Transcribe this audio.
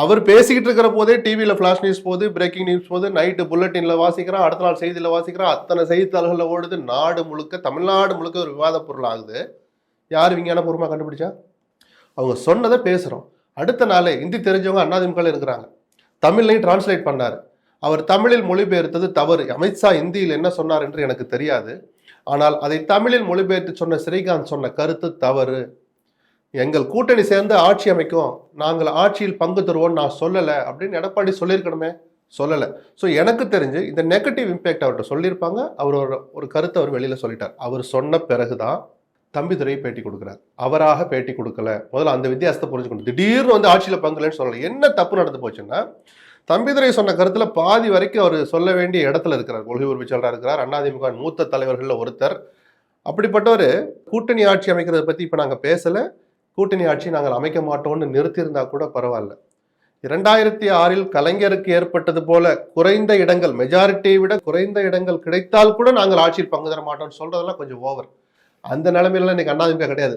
அவர் பேசிக்கிட்டு இருக்கிற போதே டிவியில் ஃப்ளாஷ் நியூஸ் போது பிரேக்கிங் நியூஸ் போது நைட்டு புல்லட்டினில் வாசிக்கிறான் அடுத்த நாள் செய்தியில் வாசிக்கிறான் அத்தனை செய்தித்தாள்களில் ஓடுது நாடு முழுக்க தமிழ்நாடு முழுக்க ஒரு விவாத பொருள் ஆகுது. யார் விஞ்ஞானபூர்வமாக கண்டுபிடிச்சா? அவங்க சொன்னதை பேசுகிறோம் அடுத்த நாளே இந்தி தெரிஞ்சவங்க அண்ணாதிமுக இருக்கிறாங்க. தமிழ்லையும் டிரான்ஸ்லேட் பண்ணார். அவர் தமிழில் மொழிபெயர்த்தது தவறு. அமித்ஷா இந்தியில் என்ன சொன்னார் என்று எனக்கு தெரியாது. ஆனால் அதை தமிழில் மொழிபெயர்த்து சொன்ன ஸ்ரீகாந்த் சொன்ன கருத்து தவறு. எங்கள் கூட்டணி சேர்ந்து ஆட்சி அமைக்கும். நாங்கள் ஆட்சியில் பங்கு தருவோம்னு நான் சொல்லலை. அப்படின்னு எடப்பாடி சொல்லியிருக்கணுமே. சொல்லலை. ஸோ எனக்கு தெரிஞ்சு இந்த நெகட்டிவ் இம்பேக்ட் அவர்கிட்ட சொல்லியிருப்பாங்க. அவர் ஒரு ஒரு கருத்தை அவர் வெளியில் சொல்லிட்டார். அவர் சொன்ன பிறகு தான் தம்பிதுரை பேட்டி கொடுக்குறார். அவராக பேட்டி கொடுக்கல. முதல்ல அந்த வித்தியாசத்தை புரிஞ்சுக்கணும். திடீர்னு வந்து ஆட்சியில் பங்குலன்னு சொல்லலை. என்ன தப்பு நடந்து போச்சுன்னா தம்பிதுரை சொன்ன கருத்தில் பாதி வரைக்கும் அவர் சொல்ல வேண்டிய இடத்துல இருக்கிறார். கொள்கை உறுப்பிச்சலராக இருக்கிறார். அண்ணாதிமுக மூத்த தலைவர்களில் ஒருத்தர். அப்படிப்பட்டவர் கூட்டணி ஆட்சி அமைக்கிறத பற்றி இப்போ நாங்கள் பேசலை. கூட்டணி ஆட்சி நாங்கள் அமைக்க மாட்டோம்னு நிறுத்தியிருந்தா கூட பரவாயில்ல. இரண்டாயிரத்தி ஆறில் கலைஞருக்கு ஏற்பட்டது போல குறைந்த இடங்கள் மெஜாரிட்டியை விட குறைந்த இடங்கள் கிடைத்தால் கூட நாங்கள் ஆட்சியில் பங்கு தர மாட்டோம்னு சொல்றதெல்லாம் கொஞ்சம் ஓவர் அந்த நிலைமையில இன்னைக்கு அண்ணாதிமுக கிடையாது.